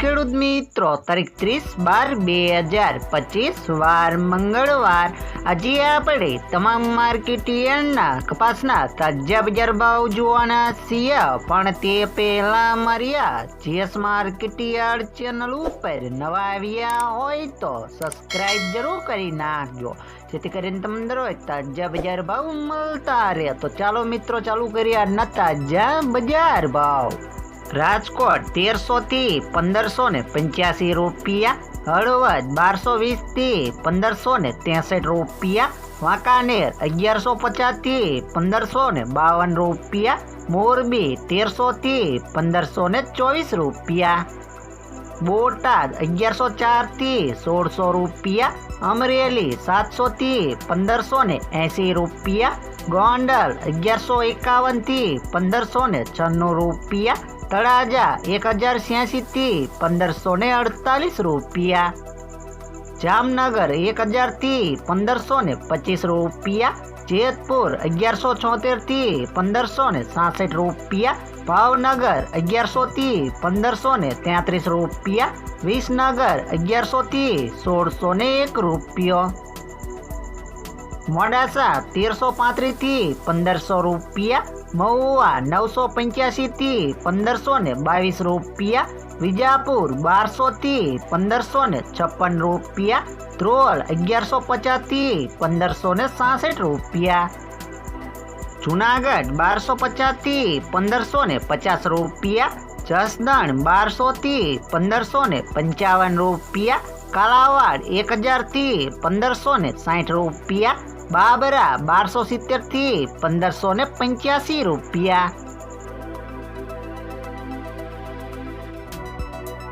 ખેડૂત મિત્રો, તારીખ ત્રીસ બાર બે હજાર પચીસ, વાર મંગળવાર. આજે આપણે તમામ માર્કેટ કપાસના તાજા બજાર ભાવ જોવાના છીએ, પણ તે પહેલા માર્યા, જીએસ માર્કેટ યાર્ડ ચેનલ ઉપર નવા આવ્યા હોય તો સબસ્ક્રાઈબ જરૂર કરી નાખજો. જેથી કરીને તમને રોજ તાજા બજાર ભાવ મળતા રહે. તો ચાલો મિત્રો, ચાલુ કરીએ આજના તાજા બજાર ભાવ. રાજકોટ તેરસો થી પંદરસો ને પંચ્યાસી રૂપિયા હળવદ બારસો વીસ થી પંદરસો ને ત્રેસઠ રૂપિયા વાંકાનેર અગિયારસો પચાસ થી પંદરસો ને બાવન રૂપિયા મોરબી તેરસો થી પંદરસો ને ચોવીસ રૂપિયા બોટાદ અગિયારસો ચાર થી સોળસો રૂપિયા અમરેલી સાતસો થી પંદરસો ને એંસી રૂપિયા ગોંડલ અગિયારસો એકાવન થી પંદરસો ને છન્નું રૂપિયા તળાજા એક હજાર છ્યાસી થી પંદરસો ને અડતાલીસ રૂપિયા જામનગર એક હજાર થી પંદરસો ને પચીસ રૂપિયા જેતપુર અગિયારસો છોતેર થી પંદરસો ને સાસઠ રૂપિયા ભાવનગર અગિયારસો થી પંદરસો ને તેત્રીસ રૂપિયા વિસનગર અગિયારસો થી સોળસો ને એક રૂપિયો મોડાસા તેરસો પાંત્રીસ થી પંદરસો રૂપિયા મહુવા નવસો પંચ્યાસી થી પંદરસો ને બાવીસ રૂપિયા, વિજાપુર બારસો થી પંદરસો ને છપ્પન રૂપિયા, ધ્રોલ અગિયારસો પચાસથી પંદરસો ને સાસઠ રૂપિયા. જુનાગઢ બારસો પચાસથી પંદરસો ને પચાસ રૂપિયા, જસદણ બારસો થી પંદરસો ને પંચાવન રૂપિયા, કાલાવાડ એક હજારથી પંદરસો ને સાઠ રૂપિયા બાબરા બારસો સિત્તેરથી પંદરસો ને પંચ્યાસી રૂપિયા.